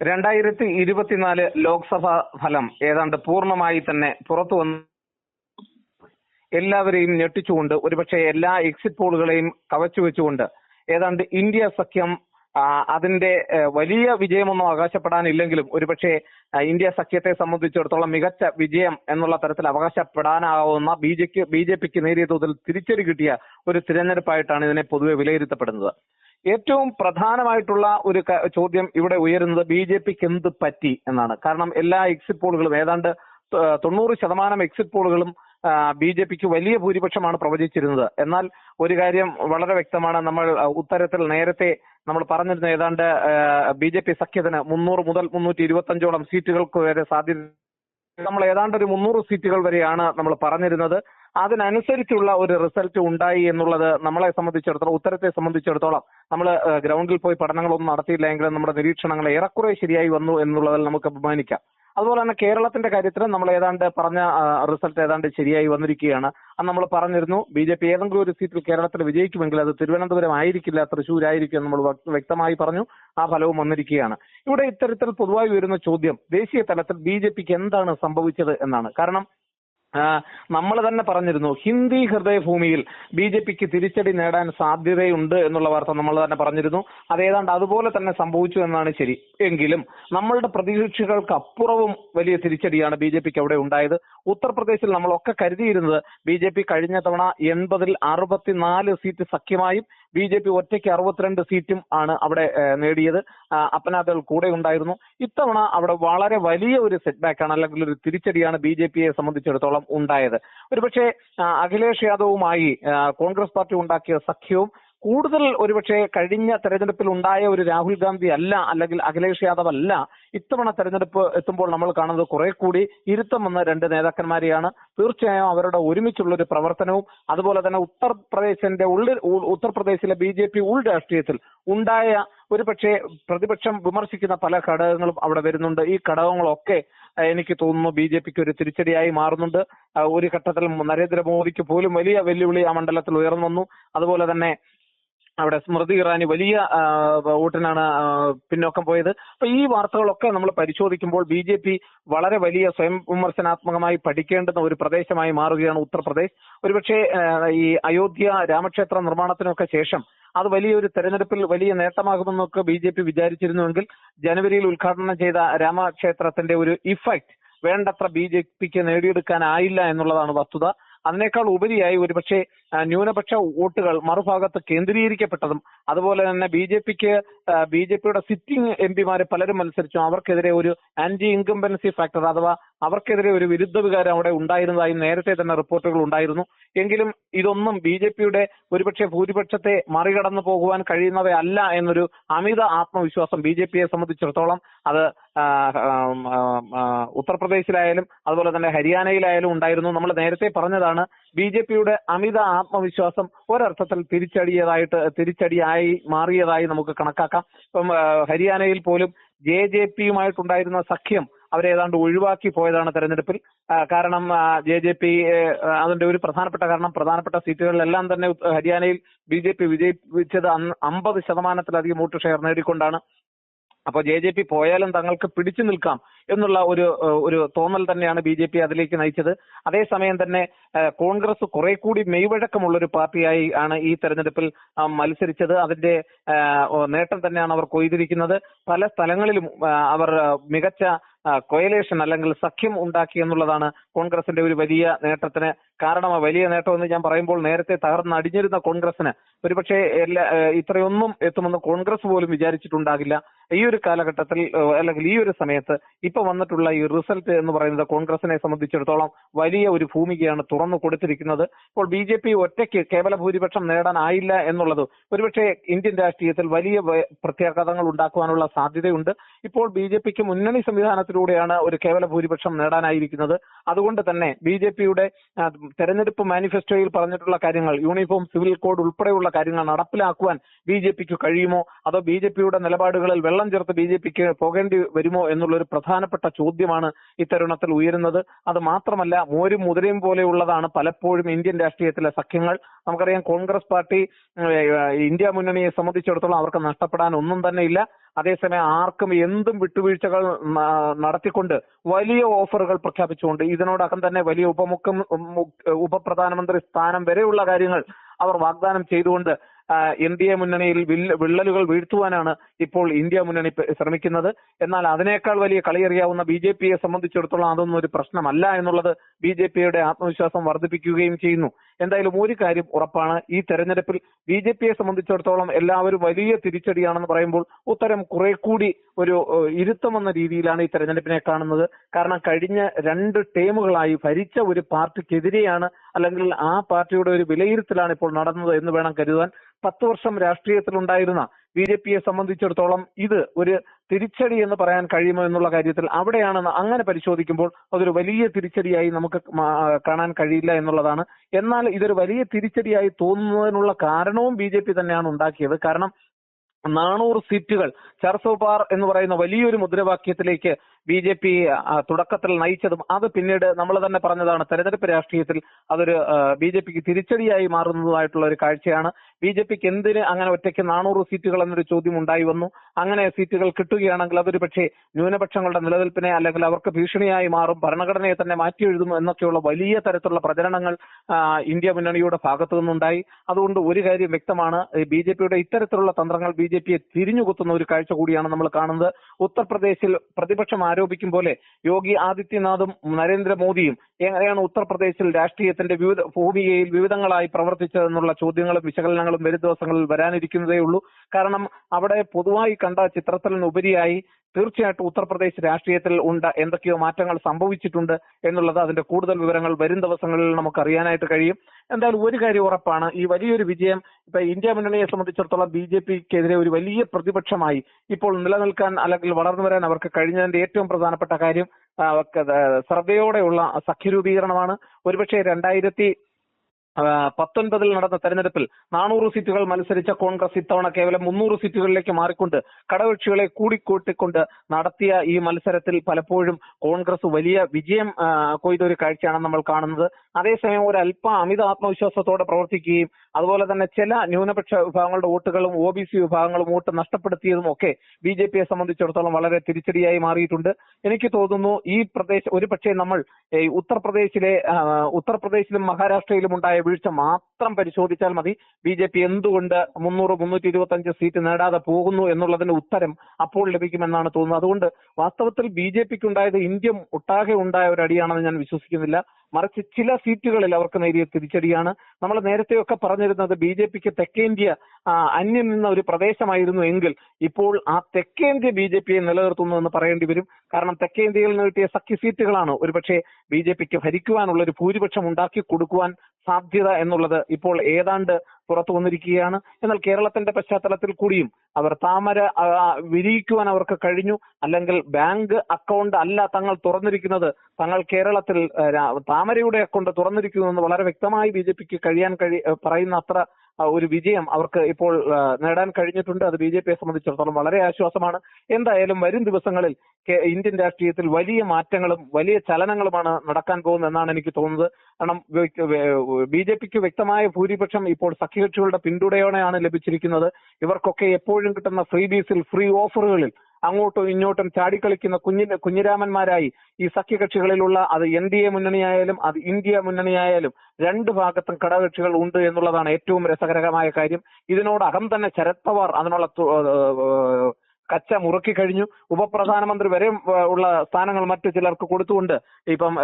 രണ്ടായിരത്തി ഇരുപത്തിനാല് ലോക്സഭാ ഫലം ഏതാണ്ട് പൂർണമായി തന്നെ പുറത്തു വന്നു. എല്ലാവരെയും ഞെട്ടിച്ചുകൊണ്ട് ഒരുപക്ഷെ എല്ലാ എക്സിറ്റ് പോളുകളെയും കവച്ചു വെച്ചുകൊണ്ട് ഏതാണ്ട് ഇന്ത്യ സഖ്യം അതിന്റെ വലിയ വിജയമൊന്നും അവകാശപ്പെടാനില്ലെങ്കിലും ഒരുപക്ഷെ ഇന്ത്യ സഖ്യത്തെ സംബന്ധിച്ചിടത്തോളം മികച്ച വിജയം എന്നുള്ള തരത്തിൽ അവകാശപ്പെടാനാവുന്ന ബി ജെക്ക് ബി ജെ പിക്ക് നേരിയ തോതിൽ തിരിച്ചടി കിട്ടിയ ഒരു തിരഞ്ഞെടുപ്പായിട്ടാണ് ഇതിനെ പൊതുവെ വിലയിരുത്തപ്പെടുന്നത്. ഏറ്റവും പ്രധാനമായിട്ടുള്ള ഒരു ചോദ്യം ഇവിടെ ഉയരുന്നത് ബി ജെ പിക്ക് എന്ത് പറ്റി എന്നാണ്. കാരണം എല്ലാ എക്സിറ്റ് പോളുകളും ഏതാണ്ട് തൊണ്ണൂറ് ശതമാനം എക്സിറ്റ് പോളുകളും ബി ജെ പിക്ക് വലിയ ഭൂരിപക്ഷമാണ് പ്രവചിച്ചിരുന്നത്. എന്നാൽ ഒരു കാര്യം വളരെ വ്യക്തമാണ്. നമ്മൾ ഉത്തരത്തിൽ നേരത്തെ നമ്മൾ പറഞ്ഞിരുന്ന ഏതാണ്ട് ബി ജെ പി സഖ്യത്തിന് മുന്നൂറ് മുതൽ മുന്നൂറ്റി ഇരുപത്തഞ്ചോളം സീറ്റുകൾക്ക് വരെ സാധ്യത നമ്മൾ ഏതാണ്ട് ഒരു മുന്നൂറ് സീറ്റുകൾ വരെയാണ് നമ്മൾ പറഞ്ഞിരുന്നത്. അതിനനുസരിച്ചുള്ള ഒരു റിസൾട്ട് ഉണ്ടായി എന്നുള്ളത് നമ്മളെ സംബന്ധിച്ചിടത്തോളം ഉത്തരത്തെ സംബന്ധിച്ചിടത്തോളം നമ്മൾ ഗ്രൗണ്ടിൽ പോയി പഠനങ്ങളൊന്നും നടത്തിയില്ല എങ്കിലും നമ്മുടെ നിരീക്ഷണങ്ങൾ ഏറെക്കുറെ ശരിയായി വന്നു എന്നുള്ളതിൽ നമുക്ക് അഭിമാനിക്കാം. അതുപോലെ തന്നെ കേരളത്തിന്റെ കാര്യത്തിൽ നമ്മൾ ഏതാണ്ട് പറഞ്ഞ റിസൾട്ട് ഏതാണ്ട് ശരിയായി വന്നിരിക്കുകയാണ്. അന്ന് നമ്മൾ പറഞ്ഞിരുന്നു ബി ജെ പി ഏതെങ്കിലും ഒരു സീറ്റിൽ കേരളത്തിൽ വിജയിക്കുമെങ്കിൽ അത് തിരുവനന്തപുരം ആയിരിക്കില്ല തൃശ്ശൂരായിരിക്കും ആയിരിക്കും നമ്മൾ വ്യക്തമായി പറഞ്ഞു ആ ഫലവും വന്നിരിക്കുകയാണ്. ഇവിടെ ഇത്തരത്തിൽ പൊതുവായി വരുന്ന ചോദ്യം ദേശീയ തലത്തിൽ ബി ജെ പിക്ക് എന്താണ് സംഭവിച്ചത് എന്നാണ്. കാരണം നമ്മൾ തന്നെ പറഞ്ഞിരുന്നു ഹിന്ദി ഹൃദയഭൂമിയിൽ ബി ജെ പിക്ക് തിരിച്ചടി നേടാൻ സാധ്യതയുണ്ട് എന്നുള്ള വാർത്ത നമ്മൾ തന്നെ പറഞ്ഞിരുന്നു. അത് ഏതാണ്ട് അതുപോലെ തന്നെ സംഭവിച്ചു എന്നാണ് ശരി. എങ്കിലും നമ്മളുടെ പ്രതീക്ഷകൾക്ക് അപ്പുറവും വലിയ തിരിച്ചടിയാണ് ബി ജെ പിക്ക് അവിടെ ഉണ്ടായത്. ഉത്തർപ്രദേശിൽ നമ്മളൊക്കെ കരുതിയിരുന്നത് ബി ജെ പി കഴിഞ്ഞ തവണ എൺപതിൽ അറുപത്തിനാല് സീറ്റ് സഖ്യമായും ബി ജെ പി ഒറ്റയ്ക്ക് അറുപത്തിരണ്ട് സീറ്റും ആണ് അവിടെ നേടിയത്. ആ, അപ്പനാദൾ കൂടെ ഉണ്ടായിരുന്നു. ഇത്തവണ അവിടെ വളരെ വലിയ ഒരു സെറ്റ് ബാക്ക് ആണ് അല്ലെങ്കിൽ ഒരു തിരിച്ചടിയാണ് ബി ജെ പിയെ സംബന്ധിച്ചിടത്തോളം ഉണ്ടായത്. ഒരുപക്ഷെ അഖിലേഷ് യാദവുമായി കോൺഗ്രസ് പാർട്ടി ഉണ്ടാക്കിയ സഖ്യവും കൂടുതൽ ഒരുപക്ഷെ കഴിഞ്ഞ തെരഞ്ഞെടുപ്പിൽ ഉണ്ടായ ഒരു രാഹുൽ ഗാന്ധി അല്ല അല്ലെങ്കിൽ അഖിലേഷ് യാദവ് അല്ല ഇത്തവണ തെരഞ്ഞെടുപ്പ് എത്തുമ്പോൾ നമ്മൾ കാണുന്നത് കുറെ കൂടി ഇരുത്തം വന്ന രണ്ട് നേതാക്കന്മാരെയാണ്. തീർച്ചയായും അവരുടെ ഒരുമിച്ചുള്ള ഒരു പ്രവർത്തനവും അതുപോലെ തന്നെ ഉത്തർപ്രദേശിന്റെ ഉള്ളിൽ ഉത്തർപ്രദേശിലെ ബി ജെ പി ഉൾ രാഷ്ട്രീയത്തിൽ ഉണ്ടായ ഒരുപക്ഷെ പ്രതിപക്ഷം വിമർശിക്കുന്ന പല ഘടകങ്ങളും അവിടെ വരുന്നുണ്ട്. ഈ ഘടകങ്ങളൊക്കെ എനിക്ക് തോന്നുന്നു ബി ജെ പിക്ക് ഒരു തിരിച്ചടിയായി മാറുന്നുണ്ട്. ഒരു ഘട്ടത്തിൽ നരേന്ദ്രമോദിക്ക് പോലും വലിയ വെല്ലുവിളി ആ മണ്ഡലത്തിൽ ഉയർന്നു വന്നു. അതുപോലെ തന്നെ അവിടെ സ്മൃതി ഇറാനി വലിയ വോട്ടിനാണ് പിന്നോക്കം പോയത്. അപ്പൊ ഈ വാർത്തകളൊക്കെ നമ്മൾ പരിശോധിക്കുമ്പോൾ ബി ജെ പി വളരെ വലിയ സ്വയം വിമർശനാത്മകമായി പഠിക്കേണ്ടുന്ന ഒരു പ്രദേശമായി മാറുകയാണ് ഉത്തർപ്രദേശ്. ഒരുപക്ഷെ ഈ അയോധ്യ രാമക്ഷേത്ര നിർമ്മാണത്തിനൊക്കെ ശേഷം അത് വലിയൊരു തെരഞ്ഞെടുപ്പിൽ വലിയ നേട്ടമാകുമെന്നൊക്കെ ബി ജെ പി വിചാരിച്ചിരുന്നുവെങ്കിൽ ജനുവരിയിൽ ഉദ്ഘാടനം ചെയ്ത രാമക്ഷേത്രത്തിന്റെ ഒരു ഇഫക്റ്റ് വേണ്ടത്ര ബി ജെ പിക്ക് നേടിയെടുക്കാനായില്ല എന്നുള്ളതാണ് വസ്തുത. അതിനേക്കാൾ ഉപരിയായി ഒരുപക്ഷെ ന്യൂനപക്ഷ വോട്ടുകൾ മറുഭാഗത്ത് കേന്ദ്രീകരിക്കപ്പെട്ടതും അതുപോലെ തന്നെ ബി ജെ പിക്ക് ബി ജെ പിയുടെ സിറ്റിംഗ് എം പിമാര് പലരും മത്സരിച്ചു. അവർക്കെതിരെ ഒരു ആന്റി ഇൻകംബൻസി ഫാക്ടർ അഥവാ അവർക്കെതിരെ ഒരു വിരുദ്ധ വികാരം അവിടെ ഉണ്ടായിരുന്നതായി നേരത്തെ തന്നെ റിപ്പോർട്ടുകൾ ഉണ്ടായിരുന്നു. എങ്കിലും ഇതൊന്നും ബി ജെ പിയുടെ ഒരുപക്ഷെ ഭൂരിപക്ഷത്തെ മറികടന്നു പോകുവാൻ കഴിയുന്നവയല്ല എന്നൊരു അമിത ആത്മവിശ്വാസം ബി ജെ പിയെ സംബന്ധിച്ചിടത്തോളം അത് ഉത്തർപ്രദേശിലായാലും അതുപോലെ തന്നെ ഹരിയാനയിലായാലും ഉണ്ടായിരുന്നു. നമ്മൾ നേരത്തെ പറഞ്ഞതാണ് ബി ജെ പിയുടെ അമിത ആത്മവിശ്വാസം ഒരർത്ഥത്തിൽ തിരിച്ചടിയതായിട്ട് തിരിച്ചടിയായി മാറിയതായി നമുക്ക് കണക്കാക്കാം. ഇപ്പം ഹരിയാനയിൽ പോലും ജെ ജെ പിയുമായിട്ടുണ്ടായിരുന്ന സഖ്യം അവരെ ഏതാണ്ട് ഒഴിവാക്കി പോയതാണ് തെരഞ്ഞെടുപ്പിൽ. കാരണം ജെ ജെ പി അതിന്റെ ഒരു പ്രധാനപ്പെട്ട കാരണം പ്രധാനപ്പെട്ട സീറ്റുകളിലെല്ലാം തന്നെ ഹരിയാനയിൽ ബി ജെ പി വിജയിച്ചത് അമ്പത് ശതമാനത്തിലധികം വോട്ട് ഷെയർ നേടിക്കൊണ്ടാണ്. അപ്പോൾ ജെ ജെ പി പോയാലും തങ്ങൾക്ക് പിടിച്ചു നിൽക്കാം എന്നുള്ള ഒരു ഒരു തോന്നൽ തന്നെയാണ് ബി ജെ പി അതിലേക്ക് നയിച്ചത്. അതേസമയം തന്നെ കോൺഗ്രസ് കുറെ കൂടി മെയ്വഴക്കമുള്ള ഒരു പാർട്ടിയായി ആണ് ഈ തെരഞ്ഞെടുപ്പിൽ മത്സരിച്ചത്. അതിന്റെ നേട്ടം തന്നെയാണ് അവർ കൊയ്തിരിക്കുന്നത്. പല സ്ഥലങ്ങളിലും അവർ മികച്ച കൊയലേഷൻ അല്ലെങ്കിൽ സഖ്യം ഉണ്ടാക്കി എന്നുള്ളതാണ് കോൺഗ്രസിന്റെ ഒരു വലിയ നേട്ടത്തിന് കാരണം. വലിയ നേട്ടം എന്ന് ഞാൻ പറയുമ്പോൾ നേരത്തെ തകർന്നടിഞ്ഞിരുന്ന കോൺഗ്രസിന് ഒരുപക്ഷെ എല്ലാ ഇത്രയൊന്നും എത്തുമെന്ന് കോൺഗ്രസ് പോലും വിചാരിച്ചിട്ടുണ്ടാകില്ല. ഈ ഒരു കാലഘട്ടത്തിൽ അല്ലെങ്കിൽ ഈ ഒരു സമയത്ത് ഇപ്പൊ വന്നിട്ടുള്ള ഈ റിസൾട്ട് എന്ന് പറയുന്നത് കോൺഗ്രസിനെ സംബന്ധിച്ചിടത്തോളം വലിയ ഒരു ഭൂമികയാണ് തുറന്നു കൊടുത്തിരിക്കുന്നത്. ഇപ്പോൾ ബി ജെ പി ഒറ്റയ്ക്ക് കേവല ഭൂരിപക്ഷം നേടാനായില്ല എന്നുള്ളത് ഒരുപക്ഷെ ഇന്ത്യൻ രാഷ്ട്രീയത്തിൽ വലിയ പ്രത്യാഘാതങ്ങൾ ഉണ്ടാക്കുവാനുള്ള സാധ്യതയുണ്ട്. ഇപ്പോൾ ബി ജെ പിക്ക് മുന്നണി സംവിധാനത്തിലൂടെയാണ് ഒരു കേവല ഭൂരിപക്ഷം നേടാനായിരിക്കുന്നത്. അതുകൊണ്ട് തന്നെ ബി ജെ പിയുടെ തെരഞ്ഞെടുപ്പ് മാനിഫെസ്റ്റോയിൽ പറഞ്ഞിട്ടുള്ള കാര്യങ്ങൾ യൂണിഫോം സിവിൽ കോഡ് ഉൾപ്പെടെയുള്ള കാര്യങ്ങൾ നടപ്പിലാക്കുവാൻ ബി ജെ പിക്ക് കഴിയുമോ? അതോ ബി ജെ പിയുടെ നിലപാടുകളിൽ വെള്ള ചേർത്ത് ബി ജെ പിക്ക് പോകേണ്ടി വരുമോ എന്നുള്ള ഒരു പ്രധാനപ്പെട്ട ചോദ്യമാണ് ഇത്തരുണത്തിൽ ഉയരുന്നത്. അത് മാത്രമല്ല മോരും മുതിരയും പോലെയുള്ളതാണ് പലപ്പോഴും ഇന്ത്യൻ രാഷ്ട്രീയത്തിലെ സഖ്യങ്ങൾ. നമുക്കറിയാം കോൺഗ്രസ് പാർട്ടി ഇന്ത്യ മുന്നണിയെ സംബന്ധിച്ചിടത്തോളം അവർക്ക് നഷ്ടപ്പെടാൻ ഒന്നും തന്നെ ഇല്ല. അതേസമയം ആർക്കും എന്തും വിട്ടുവീഴ്ചകൾ നടത്തിക്കൊണ്ട് വലിയ ഓഫറുകൾ പ്രഖ്യാപിച്ചുകൊണ്ട് ഇതിനോടകം തന്നെ വലിയ ഉപമുഖ്യ ഉപപ്രധാനമന്ത്രി സ്ഥാനം വരെയുള്ള കാര്യങ്ങൾ അവർ വാഗ്ദാനം ചെയ്തുകൊണ്ട് എൻ ഡി എ മുന്നണിയിൽ വിള്ളലുകൾ വീഴ്ത്തുവാനാണ് ഇപ്പോൾ ഇന്ത്യ മുന്നണി ശ്രമിക്കുന്നത്. എന്നാൽ അതിനേക്കാൾ വലിയ കളിയറിയാവുന്ന ബി ജെ പിയെ സംബന്ധിച്ചിടത്തോളം അതൊന്നും ഒരു പ്രശ്നമല്ല എന്നുള്ളത് ബി ജെ പിയുടെ ആത്മവിശ്വാസം വർദ്ധിപ്പിക്കുകയും ചെയ്യുന്നു. എന്തായാലും ഒരു കാര്യം ഉറപ്പാണ്. ഈ തെരഞ്ഞെടുപ്പിൽ ബി ജെ പിയെ സംബന്ധിച്ചിടത്തോളം എല്ലാവരും വലിയ തിരിച്ചടിയാണെന്ന് പറയുമ്പോൾ ഉത്തരം കുറെ കൂടി ഒരു ഇരുത്തമെന്ന രീതിയിലാണ് ഈ തെരഞ്ഞെടുപ്പിനെ കാണുന്നത്. കാരണം കഴിഞ്ഞ രണ്ട് ടേമുകളായി ഭരിച്ച ഒരു പാർട്ടിക്കെതിരെയാണ് അല്ലെങ്കിൽ ആ പാർട്ടിയുടെ ഒരു വിലയിരുത്തലാണ് ഇപ്പോൾ നടന്നത് എന്ന് വേണം കരുതാൻ. പത്ത് വർഷം രാഷ്ട്രീയത്തിലുണ്ടായിരുന്ന ബി ജെ പിയെ സംബന്ധിച്ചിടത്തോളം ഇത് ഒരു തിരിച്ചടി എന്ന് പറയാൻ കഴിയുമോ എന്നുള്ള കാര്യത്തിൽ അവിടെയാണ് അങ്ങനെ പരിശോധിക്കുമ്പോൾ അതൊരു വലിയ തിരിച്ചടിയായി നമുക്ക് കാണാൻ കഴിയില്ല എന്നുള്ളതാണ്. എന്നാൽ ഇതൊരു വലിയ തിരിച്ചടിയായി തോന്നുന്നതിനുള്ള കാരണവും ബി തന്നെയാണ് ഉണ്ടാക്കിയത്. കാരണം നാനൂറ് സീറ്റുകൾ ചർസോപാർ എന്ന് പറയുന്ന വലിയൊരു മുദ്രാവാക്യത്തിലേക്ക് ബി ജെ പി തുടക്കത്തിൽ നയിച്ചതും അത് പിന്നീട് നമ്മൾ തന്നെ പറഞ്ഞതാണ് തെരഞ്ഞെടുപ്പ് രാഷ്ട്രീയത്തിൽ അതൊരു ബി ജെ പിക്ക് തിരിച്ചടിയായി മാറുന്നതായിട്ടുള്ള ഒരു കാഴ്ചയാണ്. ബി ജെ പിക്ക് എന്തിന് അങ്ങനെ ഒറ്റയ്ക്ക് നാനൂറ് സീറ്റുകൾ എന്നൊരു ചോദ്യം ഉണ്ടായി വന്നു. അങ്ങനെ സീറ്റുകൾ കിട്ടുകയാണെങ്കിൽ അതൊരു പക്ഷേ ന്യൂനപക്ഷങ്ങളുടെ നിലനിൽപ്പിനെ അല്ലെങ്കിൽ അവർക്ക് ഭീഷണിയായി മാറും ഭരണഘടനയെ തന്നെ മാറ്റി എഴുതും എന്നൊക്കെയുള്ള വലിയ തരത്തിലുള്ള പ്രചരണങ്ങൾ ഇന്ത്യ മുന്നണിയുടെ ഭാഗത്തു നിന്നുണ്ടായി. അതുകൊണ്ട് ഒരു കാര്യം വ്യക്തമാണ് ബി ജെ പിയുടെ ഇത്തരത്തിലുള്ള തന്ത്രങ്ങൾ ബി ജെ പിയെ തിരിഞ്ഞുകുത്തുന്ന ഒരു കാഴ്ച കൂടിയാണ് നമ്മൾ കാണുന്നത്. ഉത്തർപ്രദേശിൽ പ്രതിപക്ഷം ആരോപിക്കും പോലെ യോഗി ആദിത്യനാഥും നരേന്ദ്രമോദിയും എങ്ങനെയാണ് ഉത്തർപ്രദേശിൽ രാഷ്ട്രീയത്തിന്റെ വിവിധ ഭൂമികയിൽ വിവിധങ്ങളായി പ്രവർത്തിച്ചതെന്നുള്ള ചോദ്യങ്ങളും വിശകലനങ്ങളും വരും ദിവസങ്ങളിൽ വരാനിരിക്കുന്നതേ ഉള്ളൂ. കാരണം അവിടെ പൊതുവായി കണ്ട ചിത്രത്തിനുപരിയായി തീർച്ചയായിട്ടും ഉത്തർപ്രദേശ് രാഷ്ട്രീയത്തിൽ ഉണ്ട് എന്തൊക്കെയോ മാറ്റങ്ങൾ സംഭവിച്ചിട്ടുണ്ട് എന്നുള്ളത് അതിന്റെ കൂടുതൽ വിവരങ്ങൾ വരും ദിവസങ്ങളിൽ നമുക്ക് അറിയാനായിട്ട് കഴിയും. എന്തായാലും ഒരു കാര്യം ഉറപ്പാണ് ഈ വലിയൊരു വിജയം ഇപ്പൊ ഇന്ത്യ മുന്നണിയെ സംബന്ധിച്ചിടത്തോളം ബി ജെ പിക്കെതിരെ ഒരു വലിയ പ്രതിപക്ഷമായി ഇപ്പോൾ നിലനിൽക്കാൻ അല്ലെങ്കിൽ വളർന്നു വരാൻ അവർക്ക് കഴിഞ്ഞതിന്റെ ഏറ്റവും പ്രധാനപ്പെട്ട കാര്യം ശ്രദ്ധയോടെയുള്ള സഖ്യരൂപീകരണമാണ്. ഒരുപക്ഷെ രണ്ടായിരത്തി പത്തൊൻപതിൽ നടന്ന തെരഞ്ഞെടുപ്പിൽ നാനൂറ് സീറ്റുകൾ മത്സരിച്ച കോൺഗ്രസ് ഇത്തവണ കേവലം മുന്നൂറ് സീറ്റുകളിലേക്ക് മാറിക്കൊണ്ട് ഘടകകക്ഷികളെ കൂടിക്കൂട്ടിക്കൊണ്ട് നടത്തിയ ഈ മത്സരത്തിൽ പലപ്പോഴും കോൺഗ്രസ് വലിയ വിജയം കൊയ്ത ഒരു കാഴ്ചയാണ് നമ്മൾ കാണുന്നത്. അതേസമയം ഒരു അല്പ അമിത ആത്മവിശ്വാസത്തോടെ പ്രവർത്തിക്കുകയും അതുപോലെ തന്നെ ചില ന്യൂനപക്ഷ വിഭാഗങ്ങളുടെ വോട്ടുകളും ഒ ബി സി വിഭാഗങ്ങളും വോട്ട് നഷ്ടപ്പെടുത്തിയതും ഒക്കെ ബി ജെ പിയെ സംബന്ധിച്ചിടത്തോളം വളരെ തിരിച്ചടിയായി മാറിയിട്ടുണ്ട്. എനിക്ക് തോന്നുന്നു ഈ പ്രദേശം ഒരു പക്ഷേ നമ്മൾ ഉത്തർപ്രദേശിലെ ഉത്തർപ്രദേശിലും മഹാരാഷ്ട്രയിലും ഉണ്ടായ വീഴ്ച മാത്രം പരിശോധിച്ചാൽ മതി. ബി ജെ പി എന്തുകൊണ്ട് മുന്നൂറ് മുന്നൂറ്റി ഇരുപത്തി അഞ്ച് സീറ്റ് നേടാതെ പോകുന്നു എന്നുള്ളതിന്റെ ഉത്തരം അപ്പോൾ ലഭിക്കുമെന്നാണ് തോന്നുന്നത്. അതുകൊണ്ട് വാസ്തവത്തിൽ ബി ജെ പിക്ക് ഉണ്ടായത് ഇന്ത്യ ഒട്ടാകെ ഉണ്ടായ ഒരു അടിയാണെന്ന് ഞാൻ വിശ്വസിക്കുന്നില്ല. മറിച്ച് ചില സീറ്റുകളിൽ അവർക്ക് നേരിയ തിരിച്ചടിയാണ്. നമ്മൾ നേരത്തെയൊക്കെ പറഞ്ഞിരുന്നത് ബി ജെ പിക്ക് തെക്കേന്ത്യ അന്യം നിന്ന ഒരു പ്രദേശമായിരുന്നു എങ്കിൽ ഇപ്പോൾ ആ തെക്കേന്ത്യ ബി ജെ പിയെ നിലനിർത്തുന്നു എന്ന് പറയേണ്ടി വരും. കാരണം തെക്കേന്ത്യയിൽ നിന്ന് കിട്ടിയ സഖ്യ സീറ്റുകളാണ് ഒരുപക്ഷെ ബി ജെ പിക്ക് ഭരിക്കുവാനുള്ള ഒരു ഭൂരിപക്ഷം ഉണ്ടാക്കി കൊടുക്കുവാൻ സാധ്യത എന്നുള്ളത് ഇപ്പോൾ ഏതാണ്ട് പുറത്തു വന്നിരിക്കുകയാണ്. എന്നാൽ കേരളത്തിന്റെ പശ്ചാത്തലത്തിൽ കൂടിയും അവർ താമര വിരിയിക്കുവാൻ അവർക്ക് കഴിഞ്ഞു. അല്ലെങ്കിൽ ബാങ്ക് അക്കൗണ്ട് അല്ല തങ്ങൾ തുറന്നിരിക്കുന്നത്. തങ്ങൾ കേരളത്തിൽ താമരയുടെ അക്കൗണ്ട് തുറന്നിരിക്കുന്നു എന്ന് വളരെ വ്യക്തമായി ബി ജെ പിക്ക് കഴിയാൻ കഴി പറയുന്ന അത്ര ഒരു വിജയം അവർക്ക് ഇപ്പോൾ നേടാൻ കഴിഞ്ഞിട്ടുണ്ട്. അത് ബി ജെ പിയെ സംബന്ധിച്ചിടത്തോളം വളരെ ആശ്വാസമാണ്. എന്തായാലും വരും ദിവസങ്ങളിൽ ഇന്ത്യൻ രാഷ്ട്രീയത്തിൽ വലിയ മാറ്റങ്ങളും വലിയ ചലനങ്ങളുമാണ് നടക്കാൻ പോകുന്നത് എന്നാണ് എനിക്ക് തോന്നുന്നത്. കാരണം ബി ജെ പിക്ക് വ്യക്തമായ ഭൂരിപക്ഷം ഇപ്പോൾ സഖ്യകക്ഷികളുടെ പിന്തുണയോടെയാണ് ലഭിച്ചിരിക്കുന്നത്. ഇവർക്കൊക്കെ എപ്പോഴും കിട്ടുന്ന ഫ്രീ ബീസിൽ ഫ്രീ ഓഫറുകളിൽ അങ്ങോട്ടും ഇങ്ങോട്ടും ചാടിക്കളിക്കുന്ന കുഞ്ഞി കുഞ്ഞിരാമന്മാരായി ഈ സഖ്യകക്ഷികളിലുള്ള അത് എൻ ഡി എ മുന്നണിയായാലും അത് ഇന്ത്യ മുന്നണിയായാലും രണ്ട് ഭാഗത്തും ഘടകകക്ഷികൾ ഉണ്ട് എന്നുള്ളതാണ് ഏറ്റവും രസകരമായ കാര്യം. ഇതിനോടകം തന്നെ ശരത് പവാർ അതിനുള്ള കച്ച മുറുക്കി കഴിഞ്ഞു. ഉപപ്രധാനമന്ത്രി വരെ ഉള്ള സ്ഥാനങ്ങൾ മറ്റു ചിലർക്ക് കൊടുത്തുകൊണ്ട് ഇപ്പം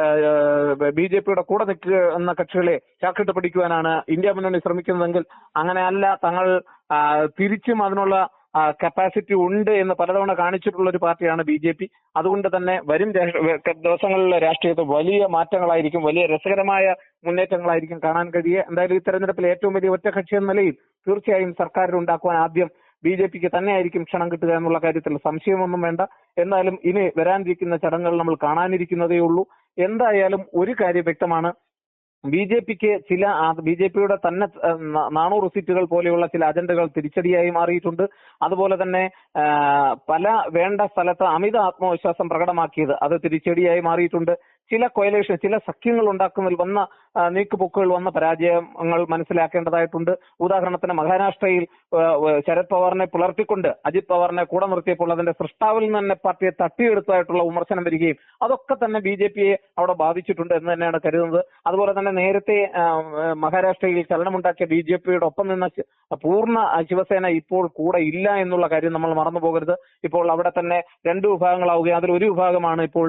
ബി ജെ പിയുടെ കൂടെ നിൽക്കുന്ന കക്ഷികളെ ചാക്കിട്ട് പിടിക്കുവാനാണ് ഇന്ത്യ മുന്നണി ശ്രമിക്കുന്നതെങ്കിൽ അങ്ങനെയല്ല തങ്ങൾ തിരിച്ചും അതിനുള്ള കപ്പാസിറ്റി ഉണ്ട് എന്ന് പലതവണ കാണിച്ചിട്ടുള്ള ഒരു പാർട്ടിയാണ് ബി ജെ പി. അതുകൊണ്ട് തന്നെ വരും ദിവസങ്ങളിലെ രാഷ്ട്രീയത്തിൽ വലിയ മാറ്റങ്ങളായിരിക്കും വലിയ രസകരമായ മുന്നേറ്റങ്ങളായിരിക്കും കാണാൻ കഴിയുക. എന്തായാലും ഈ തെരഞ്ഞെടുപ്പിൽ ഏറ്റവും വലിയ ഒറ്റകക്ഷി എന്ന നിലയിൽ തീർച്ചയായും സർക്കാർ ഉണ്ടാക്കുവാൻ ആദ്യം ബി ജെ പിക്ക് തന്നെയായിരിക്കും ക്ഷണം കിട്ടുക എന്നുള്ള കാര്യത്തിൽ സംശയമൊന്നും വേണ്ട. എന്നാലും ഇനി വരാനിരിക്കുന്ന ചടങ്ങുകൾ നമ്മൾ കാണാനിരിക്കുന്നതേ ഉള്ളൂ എന്തായാലും ഒരു കാര്യം വ്യക്തമാണ്. ബി ജെ പിക്ക് ചില ബി ജെ പിയുടെ തന്നെ നാനൂറ് സീറ്റുകൾ പോലെയുള്ള ചില അജണ്ടകൾ തിരിച്ചടിയായി മാറിയിട്ടുണ്ട്. അതുപോലെ തന്നെ പല വേണ്ട സ്ഥലത്ത് അമിത ആത്മവിശ്വാസം പ്രകടമാക്കിയത് അത് തിരിച്ചടിയായി മാറിയിട്ടുണ്ട്. ചില കൊയലേഷൻ ചില സഖ്യങ്ങൾ ഉണ്ടാക്കുന്നതിൽ വന്ന നീക്കുപോക്കുകൾ വന്ന പരാജയങ്ങൾ മനസ്സിലാക്കേണ്ടതായിട്ടുണ്ട്. ഉദാഹരണത്തിന് മഹാരാഷ്ട്രയിൽ ശരത് പവാറിനെ പുലർത്തിക്കൊണ്ട് അജിത് പവാറിനെ കൂടെ നിർത്തിയപ്പോൾ അതിന്റെ സൃഷ്ടാവിൽ നിന്ന് തന്നെ പാർട്ടിയെ തട്ടിയെടുത്തതായിട്ടുള്ള വിമർശനം വരികയും അതൊക്കെ തന്നെ ബി ജെ പിയെ അവിടെ ബാധിച്ചിട്ടുണ്ട് എന്ന് തന്നെയാണ് കരുതുന്നത്. അതുപോലെ തന്നെ നേരത്തെ മഹാരാഷ്ട്രയിൽ ചലനമുണ്ടാക്കിയ ബി ജെ പിയുടെ ഒപ്പം നിന്ന പൂർണ ശിവസേന ഇപ്പോൾ കൂടെ ഇല്ല എന്നുള്ള കാര്യം നമ്മൾ മറന്നു പോകരുത് ഇപ്പോൾ അവിടെ തന്നെ രണ്ട് വിഭാഗങ്ങളാവുകയും അതിൽ ഒരു വിഭാഗമാണ് ഇപ്പോൾ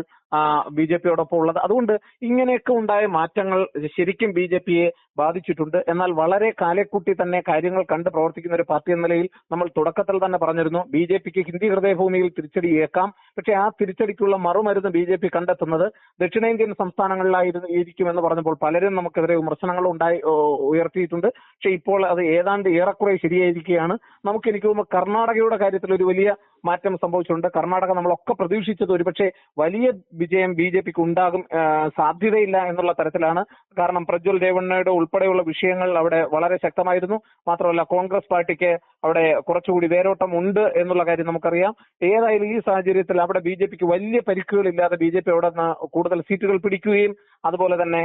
ബി ജെ പിയോടൊപ്പം ഉള്ളത്. അതുകൊണ്ട് ഇങ്ങനെയൊക്കെ ഉണ്ടായ മാറ്റങ്ങൾ ശരിക്കും ബി ജെ പിയെ ബാധിച്ചിട്ടുണ്ട്. എന്നാൽ വളരെ കാലെക്കൂട്ടി തന്നെ കാര്യങ്ങൾ കണ്ട് പ്രവർത്തിക്കുന്ന ഒരു പാർട്ടി എന്ന നിലയിൽ നമ്മൾ തുടക്കത്തിൽ തന്നെ പറഞ്ഞിരുന്നു. ബി ജെ പിക്ക് ഹിന്ദി ഹൃദയഭൂമിയിൽ തിരിച്ചടി ഏക്കാം പക്ഷേ ആ തിരിച്ചടിക്കുള്ള മറുമരുന്ന് ബി ജെ പി കണ്ടെത്തുന്നത് ദക്ഷിണേന്ത്യൻ സംസ്ഥാനങ്ങളിലായിരുന്നു ഇരിക്കുമെന്ന് പറഞ്ഞപ്പോൾ പലരും നമുക്കെതിരെ വിമർശനങ്ങൾ ഉണ്ടായി ഉയർത്തിയിട്ടുണ്ട്. പക്ഷേ ഇപ്പോൾ അത് ഏതാണ്ട് ഏറെക്കുറെ ശരിയായിരിക്കുകയാണ്. നമുക്ക് എനിക്ക് തോന്നുന്നു കർണാടകയുടെ കാര്യത്തിൽ ഒരു വലിയ മാറ്റം സംഭവിച്ചിട്ടുണ്ട്. കർണാടക നമ്മളൊക്കെ പ്രതീക്ഷിച്ചത് ഒരുപക്ഷെ വലിയ വിജയം ബി ജെ പിക്ക് ഉണ്ടാകും സാധ്യതയില്ല എന്നുള്ള തരത്തിലാണ്. കാരണം പ്രജ്വൽ രേവണ്ണയുടെ ഉൾപ്പെടെയുള്ള വിഷയങ്ങൾ അവിടെ വളരെ ശക്തമായിരുന്നു. മാത്രമല്ല കോൺഗ്രസ് പാർട്ടിക്ക് അവിടെ കുറച്ചുകൂടി വേരോട്ടം ഉണ്ട് എന്നുള്ള കാര്യം നമുക്കറിയാം. ഏതായാലും ഈ സാഹചര്യത്തിൽ അവിടെ ബി ജെ പിക്ക് വലിയ പരിക്കുകളില്ലാതെ ബി ജെ പി അവിടെ നിന്ന് കൂടുതൽ സീറ്റുകൾ പിടിക്കുകയും അതുപോലെ തന്നെ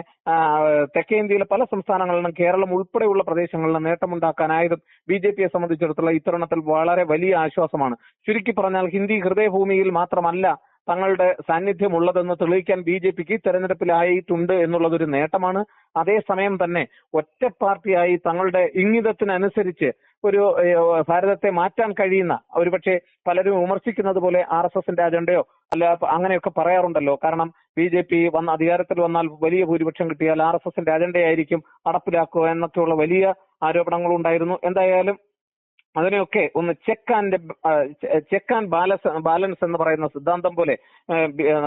തെക്കേ ഇന്ത്യയിലെ പല സംസ്ഥാനങ്ങളിലും കേരളം ഉൾപ്പെടെയുള്ള പ്രദേശങ്ങളിലും നേട്ടമുണ്ടാക്കാനായതും ബി ജെ പിയെ സംബന്ധിച്ചിടത്തോളം ഇത്തരുണത്തിൽ വളരെ വലിയ ആശ്വാസമാണ്. ചുരുക്കി പറഞ്ഞാൽ ഹിന്ദി ഹൃദയഭൂമിയിൽ മാത്രമല്ല തങ്ങളുടെ സാന്നിധ്യം ഉള്ളതെന്ന് തെളിയിക്കാൻ ബി ജെ പിക്ക് തെരഞ്ഞെടുപ്പിലായിട്ടുണ്ട് എന്നുള്ളതൊരു നേട്ടമാണ്. അതേസമയം തന്നെ ഒറ്റ പാർട്ടിയായി തങ്ങളുടെ ഇംഗിതത്തിനനുസരിച്ച് ഒരു ഭാരതത്തെ മാറ്റാൻ കഴിയുന്ന ഒരുപക്ഷെ പലരും വിമർശിക്കുന്നത് പോലെ ആർ എസ് എസിന്റെ അജണ്ടയോ അല്ല അങ്ങനെയൊക്കെ പറയാറുണ്ടല്ലോ. കാരണം ബി ജെ പി വന്ന അധികാരത്തിൽ വന്നാൽ വലിയ ഭൂരിപക്ഷം കിട്ടിയാൽ ആർ എസ് എസിന്റെ അജണ്ടയായിരിക്കും നടപ്പിലാക്കുക എന്നൊക്കെയുള്ള വലിയ ആരോപണങ്ങൾ ഉണ്ടായിരുന്നു എന്തായാലും അതിനെയൊക്കെ ഒന്ന് check and check and balance balance എന്ന് പറയുന്ന സിദ്ധാന്തം പോലെ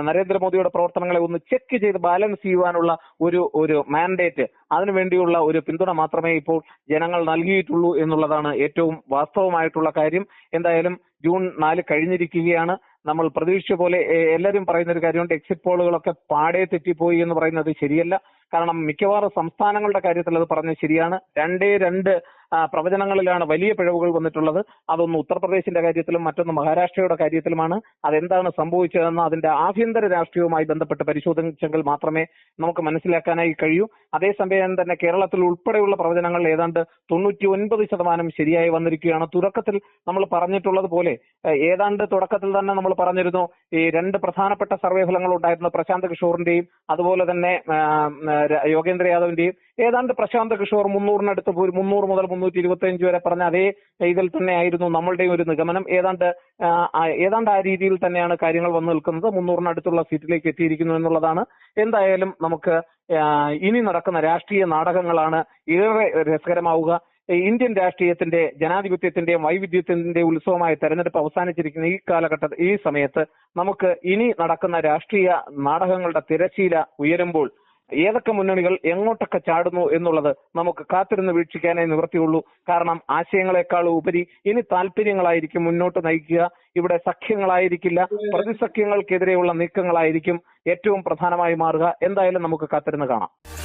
നരേന്ദ്രമോദിയുടെ പ്രവർത്തനങ്ങളെ ഒന്ന് ചെക്ക് ചെയ്ത് ബാലൻസ് ചെയ്യുവാനുള്ള ഒരു ഒരു മാൻഡേറ്റ് അതിനുവേണ്ടിയുള്ള ഒരു പിന്തുണ മാത്രമേ ഇപ്പോൾ ജനങ്ങൾ നൽകിയിട്ടുള്ളൂ എന്നുള്ളതാണ് ഏറ്റവും വാസ്തവമായിട്ടുള്ള കാര്യം. എന്തായാലും ജൂൺ നാല് കഴിഞ്ഞിരിക്കുകയാണ്. നമ്മൾ പ്രതീക്ഷിച്ച പോലെ എല്ലാവരും പറയുന്ന ഒരു കാര്യമുണ്ട് എക്സിറ്റ് പോളുകളൊക്കെ പാടെ തെറ്റിപ്പോയി എന്ന് പറയുന്നത് ശരിയല്ല. കാരണം മിക്കവാറും സംസ്ഥാനങ്ങളുടെ കാര്യത്തിൽ അത് പറഞ്ഞത് ശരിയാണ്. രണ്ടേ രണ്ട് പ്രവചനങ്ങളിലാണ് വലിയ പിഴവുകൾ വന്നിട്ടുള്ളത്. അതൊന്ന് ഉത്തർപ്രദേശിന്റെ കാര്യത്തിലും മറ്റൊന്ന് മഹാരാഷ്ട്രയുടെ കാര്യത്തിലുമാണ്. അതെന്താണ് സംഭവിച്ചതെന്ന് അതിന്റെ ആഭ്യന്തര രാഷ്ട്രീയവുമായി ബന്ധപ്പെട്ട് പരിശോധിച്ചെങ്കിൽ മാത്രമേ നമുക്ക് മനസ്സിലാക്കാനായി കഴിയൂ. അതേസമയം തന്നെ കേരളത്തിൽ ഉൾപ്പെടെയുള്ള പ്രവചനങ്ങൾ ഏതാണ്ട് തൊണ്ണൂറ്റി ഒൻപത് ശതമാനം ശരിയായി വന്നിരിക്കുകയാണ്. തുടക്കത്തിൽ നമ്മൾ പറഞ്ഞിട്ടുള്ളത് പോലെ ഏതാണ്ട് തുടക്കത്തിൽ തന്നെ നമ്മൾ പറഞ്ഞിരുന്നു ഈ രണ്ട് പ്രധാനപ്പെട്ട സർവേ ഫലങ്ങൾ ഉണ്ടായിരുന്നു പ്രശാന്ത് കിഷോറിന്റെയും അതുപോലെ തന്നെ യോഗേന്ദ്ര യാദവിന്റെയും ഏതാണ്ട് പ്രശാന്ത് കിഷോർ മുന്നൂറിനടുത്ത് പോയി മുന്നൂറ് മുതൽ മുന്നൂറ്റി ഇരുപത്തി അഞ്ച് വരെ പറഞ്ഞ അതേ ഇതിൽ തന്നെ ആയിരുന്നു നമ്മളുടെയും ഒരു നിഗമനം. ഏതാണ്ട് ഏതാണ്ട് ആ രീതിയിൽ തന്നെയാണ് കാര്യങ്ങൾ വന്നു നിൽക്കുന്നത്. മുന്നൂറിനടുത്തുള്ള സീറ്റിലേക്ക് എത്തിയിരിക്കുന്നു എന്നുള്ളതാണ്. എന്തായാലും നമുക്ക് ഇനി നടക്കുന്ന രാഷ്ട്രീയ നാടകങ്ങളാണ് ഏറെ രസകരമാവുക. ഇന്ത്യൻ രാഷ്ട്രീയത്തിന്റെ ജനാധിപത്യത്തിന്റെയും വൈവിധ്യത്തിന്റെ ഉത്സവമായ തെരഞ്ഞെടുപ്പ് അവസാനിച്ചിരിക്കുന്ന ഈ കാലഘട്ട ഈ സമയത്ത് നമുക്ക് ഇനി നടക്കുന്ന രാഷ്ട്രീയ നാടകങ്ങളുടെ തിരശീല ഉയരുമ്പോൾ ഏതൊക്കെ മുന്നണികൾ എങ്ങോട്ടൊക്കെ ചാടുന്നു എന്നുള്ളത് നമുക്ക് കാത്തിരുന്ന് വീക്ഷിക്കാനേ നിവൃത്തിയുള്ളൂ. കാരണം ആശയങ്ങളെക്കാൾ ഉപരി ഇനി താല്പര്യങ്ങളായിരിക്കും മുന്നോട്ട് നയിക്കുക. ഇവിടെ സഖ്യങ്ങളായിരിക്കില്ല. പ്രതിസഖ്യങ്ങൾക്കെതിരെയുള്ള നീക്കങ്ങളായിരിക്കും ഏറ്റവും പ്രധാനമായി മാറുക. എന്തായാലും നമുക്ക് കാത്തിരുന്ന് കാണാം.